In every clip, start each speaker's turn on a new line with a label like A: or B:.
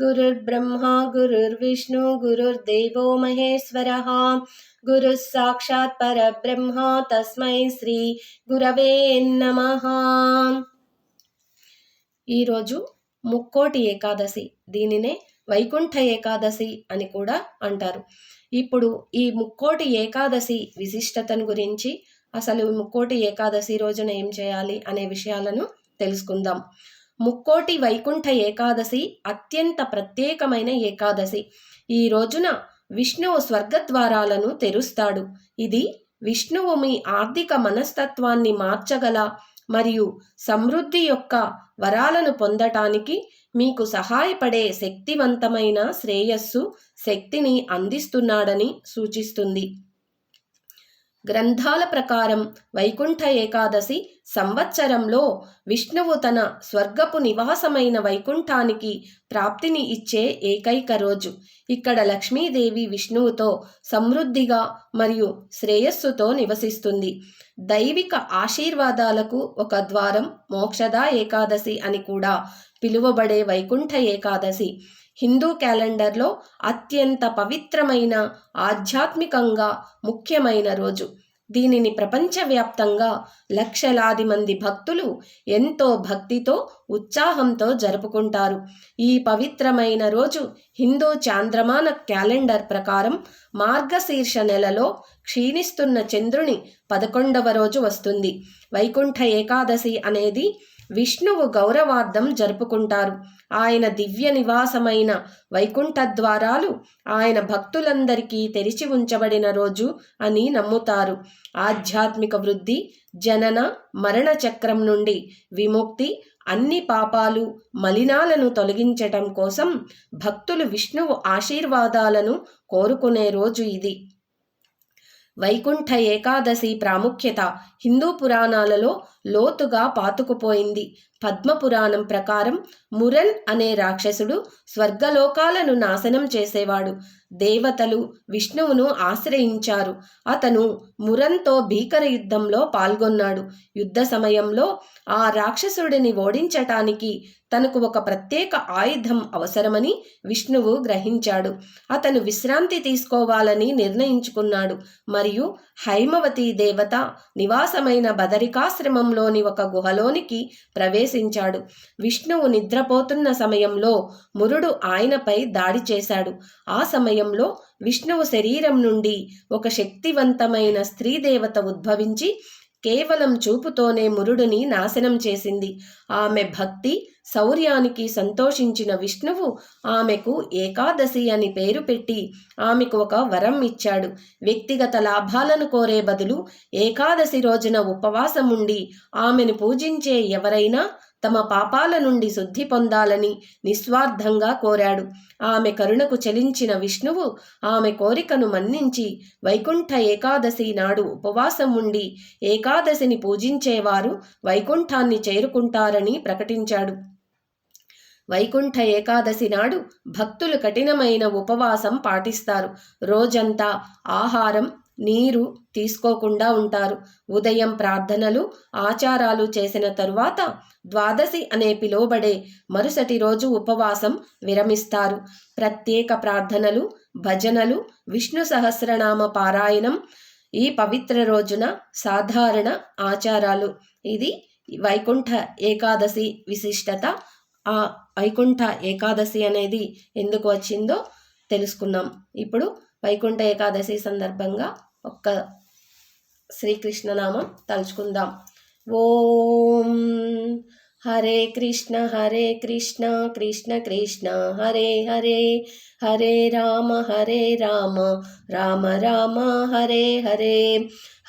A: गुरुर्ब्रह्मा गुरुर्विष्णु गुरुर्देवो महेश्वरः गुरुः साक्षात् परब्रह्म తస్మై శ్రీ గురవే నమః ఈరోజు ముక్కోటి ఏకాదశి దీనినే వైకుంఠ ఏకాదశి అని కూడా అంటారు ఇప్పుడు ఈ ముక్కోటి ఏకాదశి విశిష్టతను గురించి అసలు ముక్కోటి ఏకాదశి రోజున ఏం చేయాలి అనే విషయాలను తెలుసుకుందాం ముక్కోటి వైకుంఠ ఏకాదశి అత్యంత ప్రత్యేకమైన ఏకాదశి. ఈ రోజున విష్ణువు స్వర్గద్వారాలను తెరుస్తాడు. ఇది విష్ణువు మీ ఆర్థిక మనస్తత్వాన్ని మార్చగల మరియు సమృద్ధి యొక్క వరాలను పొందటానికి మీకు సహాయపడే శక్తివంతమైన శ్రేయస్సు శక్తిని అందిస్తున్నాడని సూచిస్తుంది. గ్రంథాల ప్రకారం వైకుంఠ ఏకాదశి సంవత్సరంలో విష్ణువు తన స్వర్గపు నివాసమైన వైకుంఠానికి ప్రాప్తిని ఇచ్చే ఏకైక రోజు. ఇక్కడ లక్ష్మీదేవి విష్ణువుతో సమృద్ధిగా మరియు శ్రేయస్సుతో నివసిస్తుంది. దైవిక ఆశీర్వాదాలకు ఒక ద్వారం మోక్షదా ఏకాదశి అని కూడా పిలువబడే వైకుంఠ ఏకాదశి. హిందూ క్యాలెండర్లో అత్యంత పవిత్రమైన ఆధ్యాత్మికంగా ముఖ్యమైన రోజు. దీనిని ప్రపంచవ్యాప్తంగా లక్షలాది మంది భక్తులు ఎంతో భక్తితో ఉత్సాహంతో జరుపుకుంటారు. ఈ పవిత్రమైన రోజు హిందూ చాంద్రమాన క్యాలెండర్ ప్రకారం మార్గశీర్ష నెలలో క్షీణిస్తున్న చంద్రుని పదకొండవ రోజు వస్తుంది. వైకుంఠ ఏకాదశి అనేది విష్ణువు గౌరవార్థం జరుపుకుంటారు. ఆయన దివ్య నివాసమైన వైకుంఠ ద్వారాలు ఆయన భక్తులందరికీ తెరిచి ఉంచబడిన రోజు అని నమ్ముతారు. ఆధ్యాత్మిక వృద్ధి జనన మరణ చక్రం నుండి విముక్తి అన్ని పాపాలు మలినాలను తొలగించటం కోసం భక్తులు విష్ణువు ఆశీర్వాదాలను కోరుకునే రోజు ఇది. వైకుంఠ ఏకాదశి ప్రాముఖ్యత హిందూ పురాణాలలో లోతుగా పాతుకుపోయింది. పద్మపురాణం ప్రకారం మురన్ అనే రాక్షసుడు స్వర్గలోకాలను నాశనం చేసేవాడు. దేవతలు విష్ణువును ఆశ్రయించారు. అతను మురన్తో భీకర యుద్ధంలో పాల్గొన్నాడు. యుద్ధ సమయంలో ఆ రాక్షసుడిని ఓడించటానికి తనకు ఒక ప్రత్యేక ఆయుధం అవసరమని విష్ణువు గ్రహించాడు. అతను విశ్రాంతి తీసుకోవాలని నిర్ణయించుకున్నాడు. మరియు హైమవతి దేవత నివాసమైన బదరికాశ్రమం బదరికాశ్రమంలోని ఒక గుహలోనికి ప్రవేశించాడు. విష్ణువు నిద్రపోతున్న సమయంలో మురుడు ఆయనపై దాడి చేశాడు. ఆ సమయంలో విష్ణువు శరీరం నుండి ఒక శక్తివంతమైన స్త్రీ దేవత ఉద్భవించి కేవలం చూపుతోనే మురుడుని నాశనం చేసింది. ఆమె భక్తి శౌర్యానికి సంతోషించిన విష్ణువు ఆమెకు ఏకాదశి అని పేరు పెట్టి ఆమెకు ఒక వరం ఇచ్చాడు. వ్యక్తిగత లాభాలను కోరే బదులు ఏకాదశి రోజున ఉపవాసం ఉండి ఆమెను పూజించే ఎవరైనా తమ పాపాల నుండి శుద్ధి పొందాలని నిస్వార్థంగా కోరాడు. ఆమె కరుణకు చలించిన విష్ణువు ఆమె కోరికను మన్నించి వైకుంఠ ఏకాదశి నాడు ఉపవాసం ఉండి ఏకాదశిని పూజించేవారు వైకుంఠాన్ని చేరుకుంటారని ప్రకటించాడు. వైకుంఠ ఏకాదశి నాడు భక్తులు కఠినమైన ఉపవాసం పాటిస్తారు. రోజంతా ఆహారం నీరు తీసుకోకుండా ఉంటారు. ఉదయం ప్రార్థనలు ఆచారాలు చేసిన తరువాత ద్వాదశి అనే పిలువబడే మరుసటి రోజు ఉపవాసం విరమిస్తారు. ప్రత్యేక ప్రార్థనలు భజనలు విష్ణు సహస్రనామ పారాయణం ఈ పవిత్ర రోజున సాధారణ ఆచారాలు. ఇది వైకుంఠ ఏకాదశి విశిష్టత. ఆ వైకుంఠ ఏకాదశి అనేది ఎందుకు వచ్చిందో తెలుసుకున్నాం ఇప్పుడు వైకుంఠ ఏకాదశి సందర్భంగా ఒక్క శ్రీకృష్ణనామం తలుచుకుందాం. ఓం హరే కృష్ణ హరే కృష్ణ కృష్ణ కృష్ణ హరే హరే హరే రామ హరే రామ రామ రామ హరే హరే.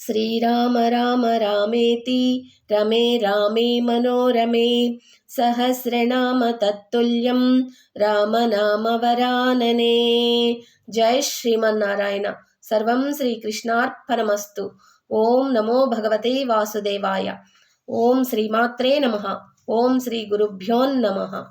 A: శ్రీరామ రామ రామేతి రమే రామే మనోరమే సహస్రనామ తత్తుల్యం రామనామ వరాననే. జై శ్రీమన్నారాయణ. సర్వం శ్రీకృష్ణార్పణమస్తు. ఓం నమో భగవతే వాసుదేవాయ. ఓం శ్రీమాత్రే నమ. ఓం శ్రీ గురుభ్యోన్నమ